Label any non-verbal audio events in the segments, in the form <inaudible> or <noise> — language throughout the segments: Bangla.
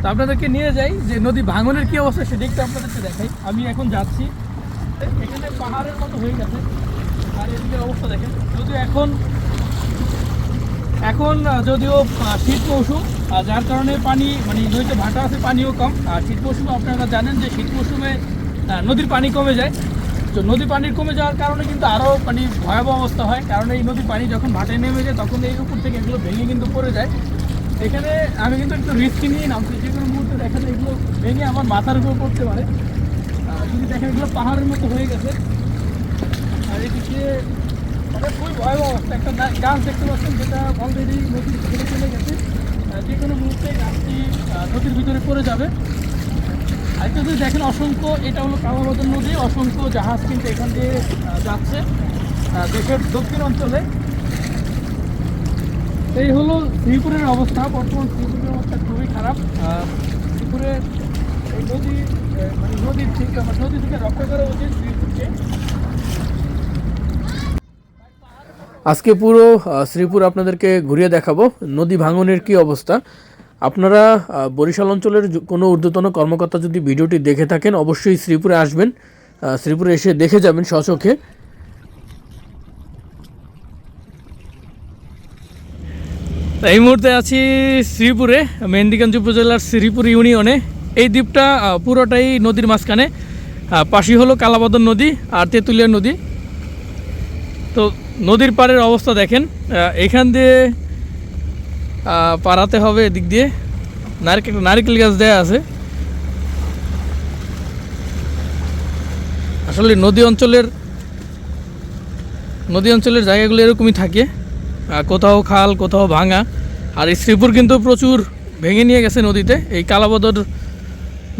তো আপনাদেরকে নিয়ে যাই যে নদী ভাঙনের কি অবস্থা সেটা একটু আপনাদেরকে দেখাই। আমি এখন যাচ্ছি। এখানে পাহাড়ের মতো হয়ে গেছে। আর এদিকে অবস্থা দেখেন। যদিও এখন এখন যদিও শীত মৌসুম, আর যার কারণে পানি মানে নদীতে ভাটা আছে, পানিও কম। আর শীত মৌসুমে আপনারা জানেন যে শীত মৌসুমে নদীর পানি কমে যায়। তো নদী পানি কমে যাওয়ার কারণে কিন্তু আরও মানে ভয়াবহ অবস্থা হয়। কারণ এই নদীর পানি যখন ভাটায় নেমে যায়, তখন এই উপর থেকে এগুলো ভেঙে কিন্তু পড়ে যায়। এখানে আমি কিন্তু একটু রিস্ক নিয়ে নামছি, যে কোনো মুহূর্তে দেখা যায় এগুলো ভেঙে আমার মাথার উপর পড়তে পারে। যদি দেখেন এগুলো পাহাড়ের মতো হয়ে গেছে। আর এদিকে মানে খুবই ভয়াবহ অবস্থা। একটা গাছ দেখতে পাচ্ছেন যেটা অলরেডি নদীর ভিতরে চলে গেছে। যে কোনো মুহূর্তে গাছটি নদীর ভিতরে পড়ে যাবে। আরেকটা যদি দেখেন অসংখ্য, এটা হলো কামাবদন নদী, অসংখ্য জাহাজ কিন্তু এখান দিয়ে যাচ্ছে। দেশের দক্ষিণ অঞ্চলে এই হলো শ্রীপুরের অবস্থা। বর্তমান শ্রীপুরের অবস্থা খুবই খারাপ। আহ, শ্রীপুরে এই নদী মানে নদীর ঠিক আমার নদী থেকে রক্ষা করা উচিত শ্রীপুরকে। আজকে পুরো শ্রীপুর আপনাদেরকে ঘুরিয়ে দেখাবো। নদী ভাঙনের কি অবস্থা? আপনারা বরিশাল অঞ্চলের কোনো ঊর্ধ্বতন কর্মকর্তা যদি ভিডিওটি দেখে থাকেন অবশ্যই শ্রীপুরে আসবেন। শ্রীপুরে এসে দেখে যাবেন স্বচক্ষে। এই মুহূর্তে আছি শ্রীপুরে মেহেন্দিগঞ্জ উপজেলার শ্রীপুর ইউনিয়নে। এই দ্বীপটা পুরোটাই নদীর মাঝখানে। পাশে হলো কালাবদন নদী আর তেঁতুলিয়া নদী। তো নদীর পাড়ের অবস্থা দেখেন এখান দিয়ে পাড়াতে হবে এদিক দিয়ে। নারকেল নারকেল গাছ দেয়া আছে। আসলে নদী অঞ্চলের নদী অঞ্চলের জায়গাগুলো এরকমই থাকে। কোথাও খাল, কোথাও ভাঙা। আর শ্রীপুর কিন্তু প্রচুর ভেঙে নিয়ে গেছে নদীতে। এই কালাবদর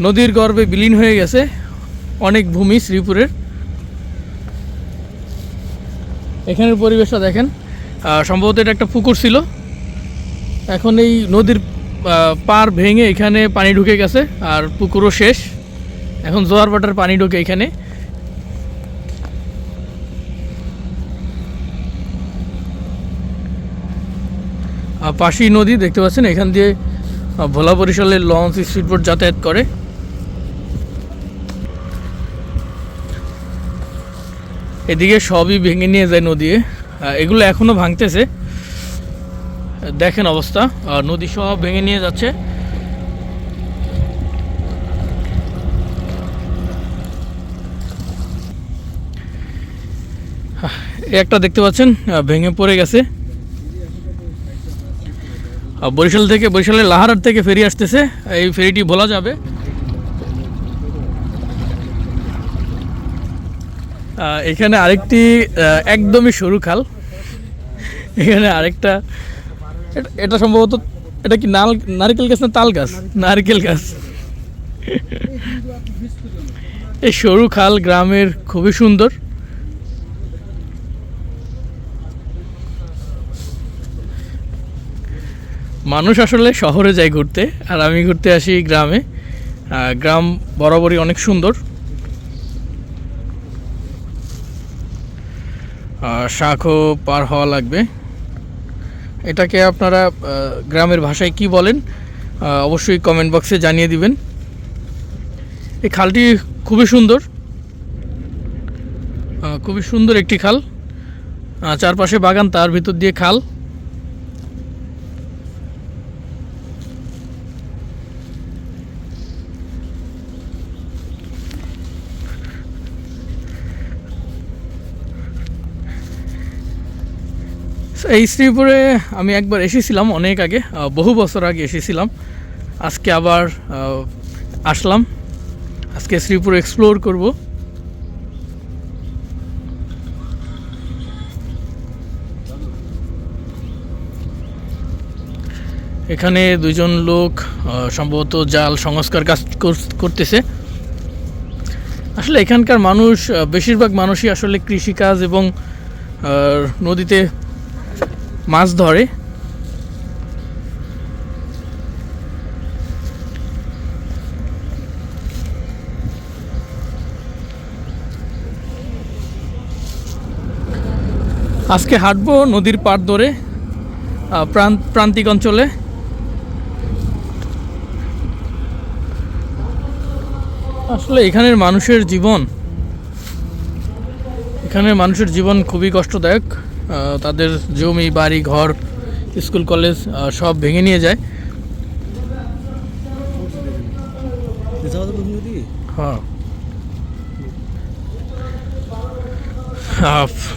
নদীর গর্ভে বিলীন হয়ে গেছে অনেক ভূমি শ্রীপুরের। এখানের পরিবেশটা দেখেন। সম্ভবত এটা একটা পুকুর ছিল। এখন এই নদীর পার ভেঙে এখানে পানি ঢুকে গেছে আর পুকুরও শেষ। এখন জোয়ার বাটার পানি ঢুকে এখানে। পাশেই নদী, দেখতে পাচ্ছেন? এখান দিয়ে ভোলা বরিশালের লঞ্চ স্পিডবোট যাতায়াত করে। এদিকে সবই ভেঙে নিয়ে যায় নদী এগুলো এখনও ভাঙতেছে। দেখেন অবস্থা। নদী সব ভেঙে নিয়ে যাচ্ছে। একটা দেখতে পাচ্ছেন ভেঙে পড়ে গেছে। বরিশাল থেকে, বরিশালের লাহারার থেকে ফেরি আসতেছে। এই ফেরিটি ভোলা যাবে। এখানে আরেকটি একদমই সরু খাল। এখানে আরেকটা এটা সম্ভবত, এটা কি নাল, নারকেল গাছ না তাল গাছ? নারকেল গাছ। এই সরু খাল গ্রামের খুবই সুন্দর। মানুষ আসলে শহরে যায় ঘুরতে, আর আমি ঘুরতে আসি গ্রামে। গ্রাম বরাবরই অনেক সুন্দর। শাখও পার হওয়া লাগবে। এটাকে আপনারা গ্রামের ভাষায় কি বলেন অবশ্যই কমেন্ট বক্সে জানিয়ে দিবেন। এই খালটি খুবই সুন্দর। খুবই সুন্দর একটি খাল। চারপাশে বাগান, তার ভিতর দিয়ে খাল। এই শ্রীপুরে আমি একবার এসেছিলাম অনেক আগে বহু বছর আগে এসেছিলাম। আজকে আবার আসলাম। আজকে শ্রীপুর এক্সপ্লোর করব। এখানে দুজন লোক সম্ভবত জাল সংস্কার কাজ করতেছে। আসলে এখানকার মানুষ বেশিরভাগ মানুষই আসলে কৃষিকাজ এবং নদীতে মাছ ধরে। আজকে হাঁটবো নদীর পাড় ধরে প্রান্তিক অঞ্চলে। আসলে এখানের মানুষের জীবন এখানের মানুষের জীবন খুবই কষ্টদায়ক। তাদের জমি, বাড়ি, ঘর, স্কুল, কলেজ সব ভেঙে নিয়ে যায়। হ্যাঁ।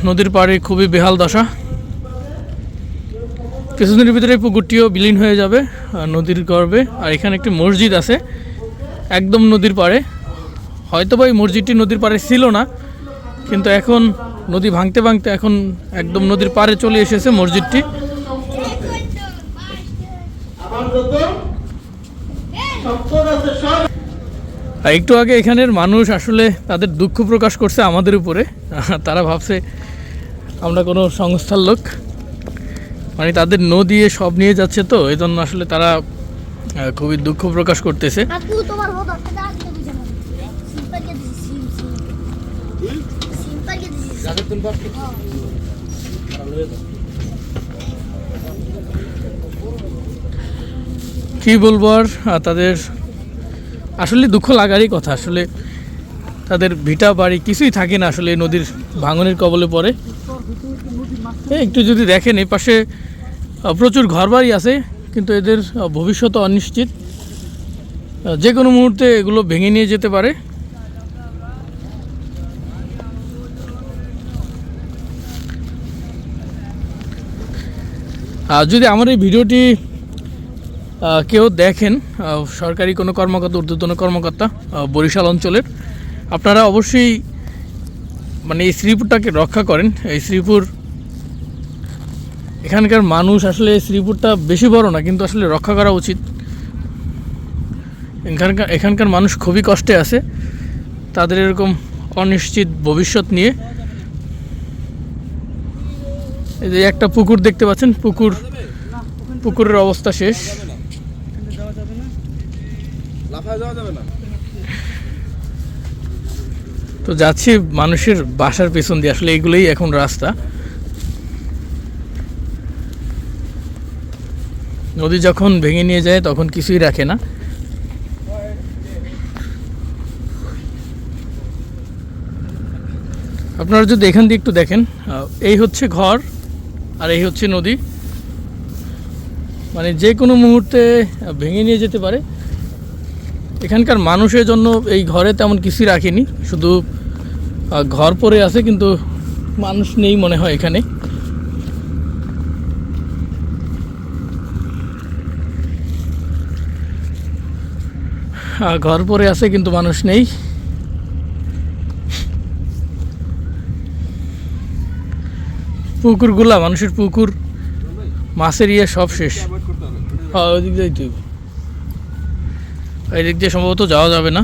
নদীর পাড়ে খুবই বেহাল দশা। কিছুদিনের ভিতরে পুকুরটিও বিলীন হয়ে যাবে নদীর গর্বে আর এখানে একটি মসজিদ আছে, একদম নদীর পাড়ে। হয়তো বা এই মসজিদটি নদীর পাড়ে ছিল না, কিন্তু এখন নদী ভাঙতে ভাঙতে এখন একদম নদীর পাড়ে চলে এসেছে মসজিদটি। একটু আগে এখানের মানুষ আসলে তাদের দুঃখ প্রকাশ করছে আমাদের উপরে। <laughs> তারা ভাবছে, আমরা কোনো সংস্থার লোক। মানে তাদের নদী এ সব নিয়ে যাচ্ছে তো এই জন্য আসলে তারা খুবই দুঃখ প্রকাশ করতেছে। কে? কি বলব আর তাদের আসলে দুঃখ লাগারই কথা। আসলে তাদের ভিটা বাড়ি কিছুই থাকে না আসলে এই নদীর ভাঙনের কবলে পড়ে। এই একটু যদি দেখেন এই পাশে প্রচুর ঘরবাড়ি আছে কিন্তু এদের ভবিষ্যৎ অনিশ্চিত। যে কোনো মুহূর্তে এগুলো ভেঙে নিয়ে যেতে পারে। যদি আমার এই ভিডিওটি কেউ দেখেন সরকারি কোনো কর্মকর্তা, ঊর্ধ্বতন কর্মকর্তা বরিশাল অঞ্চলের, আপনারা অবশ্যই মানে এই শ্রীপুরটাকে রক্ষা করেন। এই শ্রীপুর, এখানকার মানুষ আসলে শ্রীপুরটা বেশি বড় না, কিন্তু আসলে রক্ষা করা উচিত। এখানকার এখানকার মানুষ খুবই কষ্টে আছে। তাদের এরকম অনিশ্চিত ভবিষ্যৎ নিয়ে এই যে একটা পুকুর দেখতে পাচ্ছেন, পুকুর, পুকুরের অবস্থা শেষ। তো যাচ্ছি মানুষের বাসার পেছন দিয়ে, আসলে এগুলোই এখন রাস্তা। নদী যখন ভেঙে নিয়ে যায়, তখন কিছুই রাখে না। আপনারা যদি এখান দিয়ে একটু দেখেন এই হচ্ছে ঘর। আর এই হচ্ছে নদী। মানে যে কোনো মুহূর্তে ভেঙে নিয়ে যেতে পারে। এখানকার মানুষের জন্য এই ঘরে তেমন কিছুই রাখিনি। শুধু ঘর পড়ে আছে কিন্তু মানুষ নেই মনে হয় এখানে। ঘর পড়ে আছে কিন্তু মানুষ নেই। পুকুরগুলা মানুষের পুকুর, মাছের ইয়ে সব শেষ। হ্যাঁ ওই দিক দিয়ে তুই দিয়ে সম্ভবত যাওয়া যাবে না।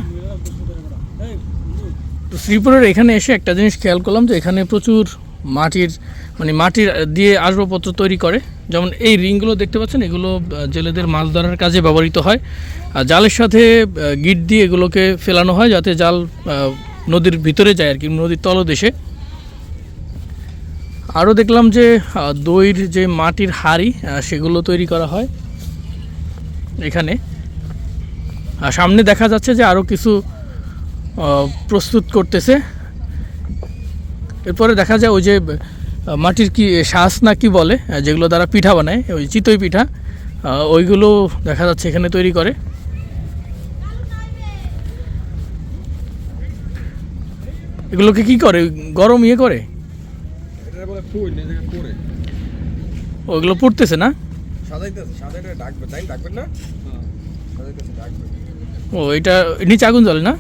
তো শ্রীপুরের এখানে এসে একটা জিনিস খেয়াল করলাম যে এখানে প্রচুর মাটির মানে মাটির দিয়ে আসবাবপত্র তৈরি করে। যেমন এই রিংগুলো দেখতে পাচ্ছেন, এগুলো জেলেদের মাছ ধরার কাজে ব্যবহৃত হয়। আর জালের সাথে গিট দিয়ে এগুলোকে ফেলানো হয় যাতে জাল নদীর ভিতরে যায় আর কি, নদীর তলদেশে। আরও দেখলাম যে আহ, দইয়ের যে মাটির হাড়ি সেগুলো তৈরি করা হয় এখানে। আর সামনে দেখা যাচ্ছে যে আরও কিছু প্রস্তুত করতেছে। এরপরে দেখা যায় ওই যে মাটির কি শ্বাস না কি বলে যেগুলো দ্বারা পিঠা বানায় ওই চিতই পিঠা ওইগুলো দেখা যাচ্ছে এখানে তৈরি করে। এগুলোকে কি করে? গরম ইয়ে করে? ফুল এই জায়গায় পড়ে। ওইগুলো পুড়তেছে না? সাজাইতেছে সাজাইতে ডাকবে তাই ডাকবেন না? সাজাইতেছে ডাকবে। ও এটা নিচে আগুন জ্বলে না?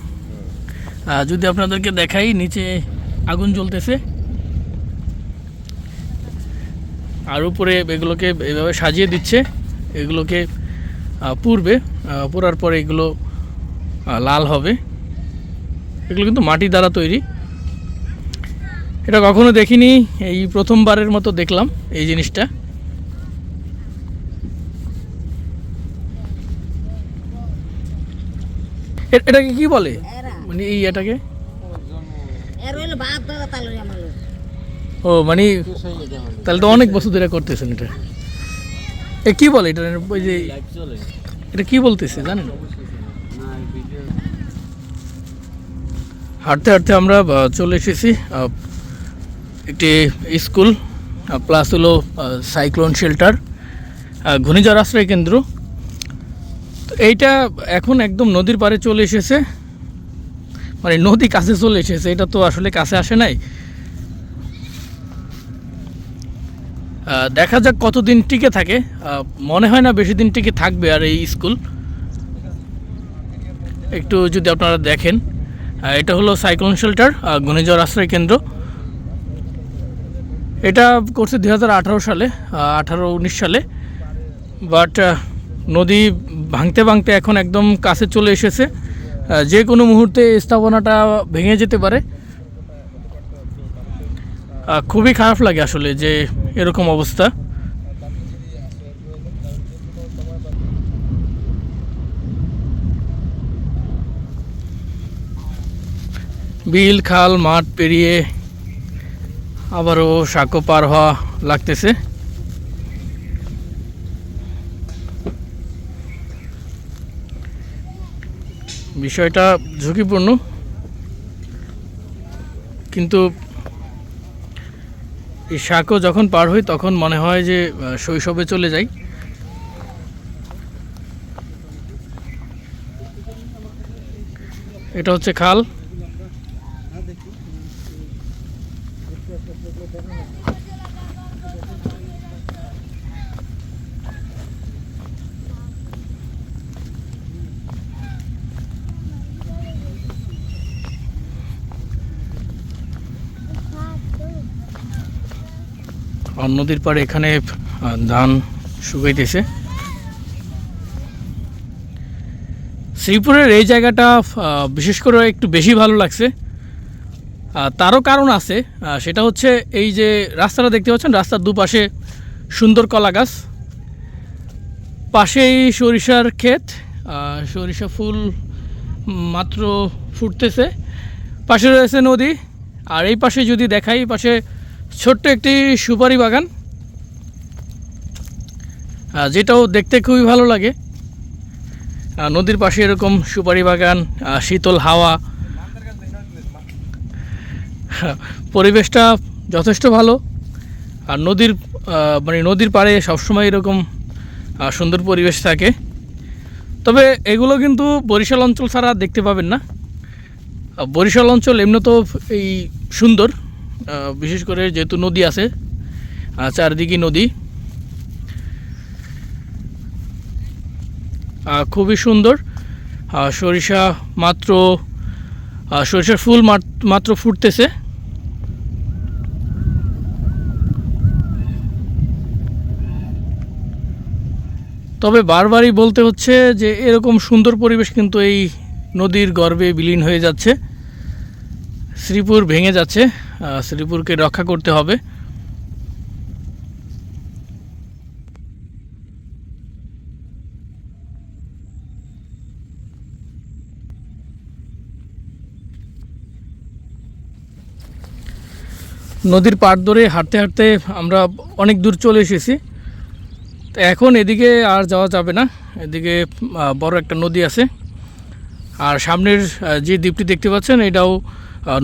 যদি আপনাদেরকে দেখাই নিচে আগুন জ্বলতেছে। আর উপরে এগুলোকে এভাবে সাজিয়ে দিচ্ছে। এগুলোকে আহ, পোড়ার পরে এগুলো লাল হবে। এগুলো কিন্তু মাটি দ্বারা তৈরি। এটা কখনো দেখিনি এই প্রথমবারের মতো দেখলাম এই জিনিসটা। এটাকে কি বলে? মানে এই এটাকে। ও মানে তাহলে তো অনেক বছর ধরে করতেছেন এটা। এ কি বলে এটা? ওই যে এটা কি বলতেছে জানেন? হাঁটতে হাঁটতে আমরা চলে এসেছি। আহ, একটি স্কুল প্লাস হলো সাইক্লোন শেল্টার ঘূর্ণিঝড় আশ্রয় কেন্দ্র। তো এইটা এখন একদম নদীর পাড়ে চলে এসেছে। মানে নদী কাছে চলে এসেছে, এটা তো আসলে কাছে আসে নাই। দেখা যাক কতদিন টিকে থাকে। মনে হয় না বেশি দিন টিকে থাকবে আর এই স্কুল। একটু যদি আপনারা দেখেন এটা হলো সাইক্লোন শেল্টার ঘূর্ণিঝড় আশ্রয় কেন্দ্র। এটা করছে দু হাজার আঠারো সালে আঠারো উনিশ সালে। বাট নদী ভাঙতে ভাঙতে এখন একদম কাছে চলে এসেছে। যে কোনো মুহূর্তে স্থাপনাটা ভেঙে যেতে পারে। খুবই খারাপ লাগে আসলে যে এরকম অবস্থা। বিল, খাল, মাঠ পেরিয়ে আবারও সাঁকো পার হওয়া লাগতেছে। বিষয়টা ঝুঁকিপূর্ণ। কিন্তু এই শাকও যখন পার হই, তখন মনে হয় যে শৈশবে চলে যাই। এটা হচ্ছে খাল। আর নদীর পাড়ে এখানে ধান শুকাইতেছে। শ্রীপুরের এই জায়গাটা বিশেষ করে একটু বেশি ভালো লাগছে। তারও কারণ আছে সেটা হচ্ছে এই যে রাস্তাটা দেখতে পাচ্ছেন, রাস্তার দুপাশে সুন্দর কলা গাছ। পাশেই সরিষার ক্ষেত সরিষা ফুল মাত্র ফুটতেছে। পাশে রয়েছে নদী, আর এই পাশে যদি দেখাই, পাশে ছোট্ট একটি সুপারি বাগান। যেটাও দেখতে খুবই ভালো লাগে। নদীর পাশে এরকম সুপারি বাগান শীতল হাওয়া। পরিবেশটা যথেষ্ট ভালো। আর নদীর মানে নদীর পাড়ে সবসময় এরকম সুন্দর পরিবেশ থাকে। তবে এগুলো কিন্তু বরিশাল অঞ্চল ছাড়া দেখতে পাবেন না। বরিশাল অঞ্চল এমনি তো এই সুন্দর। বিশেষ করে যেহেতু নদী আছে চারদিকে নদী। খুবই সুন্দর। সরিষা মাত্র সরিষার ফুল মাত- মাত্র ফুটতেছে। তবে বারবারই বলতে হচ্ছে যে এরকম সুন্দর পরিবেশ কিন্তু এই নদীর গর্ভে বিলীন হয়ে যাচ্ছে, শ্রীপুর ভেঙে যাচ্ছে। শ্রীপুরকে রক্ষা করতে হবে। নদীর পাড় ধরে হাঁটতে হাঁটতে আমরা অনেক দূর চলে এসেছি। এখন এদিকে আর যাওয়া যাবে না। এদিকে বড় একটা নদী আছে। আর সামনের যে দ্বীপটি দেখতে পাচ্ছেন, এটাও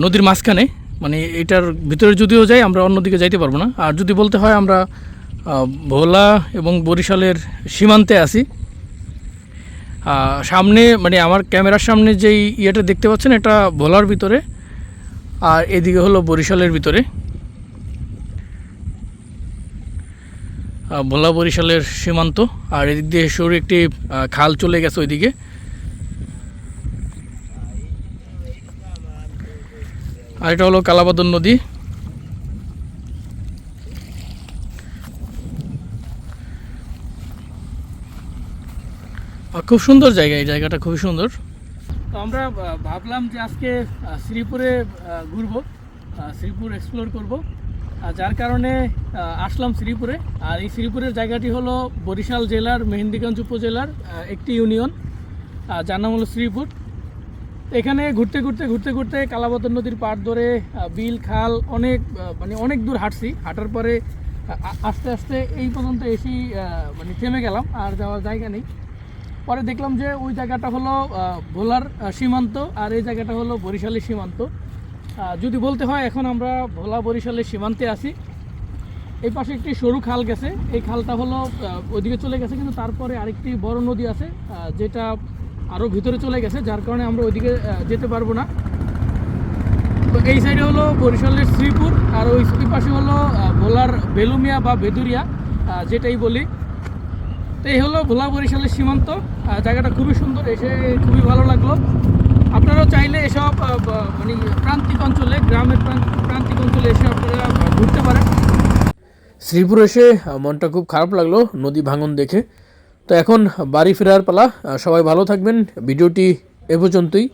নদীর মাঝখানে। মানে এটার ভিতরে যদিও যাই, আমরা অন্যদিকে যাইতে পারব না। আর যদি বলতে হয়, আমরা ভোলা এবং বরিশালের সীমান্তে আছি। সামনে মানে আমার ক্যামেরার সামনে যেই ইয়েটা দেখতে পাচ্ছেন, এটা ভোলার ভিতরে। আর এদিকে হলো বরিশালের ভিতরে। ভোলা বরিশালের সীমান্ত। আর এদিক দিয়ে সরু একটি খাল চলে গেছে ওইদিকে। আর এটা হলো কালাবাদন নদী। খুব সুন্দর জায়গা, এই জায়গাটা খুবই সুন্দর। তো আমরা ভাবলাম যে আজকে শ্রীপুরে ঘুরবো শ্রীপুর এক্সপ্লোর করব। যার কারণে আসলাম শ্রীপুরে। আর এই শ্রীপুরের জায়গাটি হলো বরিশাল জেলার, মেহেন্দিগঞ্জ উপজেলার একটি ইউনিয়ন। যার নাম হলো শ্রীপুর। এখানে ঘুরতে ঘুরতে ঘুরতে ঘুরতে কালাবতন নদীর পাড় ধরে বিল, খাল অনেক মানে অনেক দূর হাঁটছি। হাঁটার পরে আস্তে আস্তে এই পর্যন্ত এসি মানে থেমে গেলাম, আর যাওয়ার জায়গা নেই। পরে দেখলাম যে ওই জায়গাটা হলো ভোলার সীমান্ত, আর এই জায়গাটা হলো বরিশালের সীমান্ত। যদি বলতে হয়, এখন আমরা ভোলা বরিশালের সীমান্তে আছি। এই পাশে একটি সরু খাল গেছে। এই খালটা হলো ওইদিকে চলে গেছে, কিন্তু তারপরে আরেকটি বড় নদী আছে যেটা আরও ভিতরে চলে গেছে, যার কারণে আমরা ওইদিকে যেতে পারব না। তো এই সাইডে হলো বরিশালের শ্রীপুর, আর ওই পাশে হলো ভোলার বেলুমিয়া বা বেদুরিয়া যেটাই বলি। তো এই হলো ভোলা বরিশালের সীমান্ত জায়গাটা খুবই সুন্দর, এসে খুবই ভালো লাগল। আপনারাও চাইলে এসব মানে প্রান্তিক অঞ্চলে, গ্রামের প্রান্ত- প্রান্তিক অঞ্চলে এসে আপনারা ঘুরতে পারেন। শ্রীপুর এসে মনটা খুব খারাপ লাগল, নদী ভাঙন দেখে। তো এখন বাড়ি ফেরার পালা। সবাই ভালো থাকবেন। ভিডিওটি এ পর্যন্তই।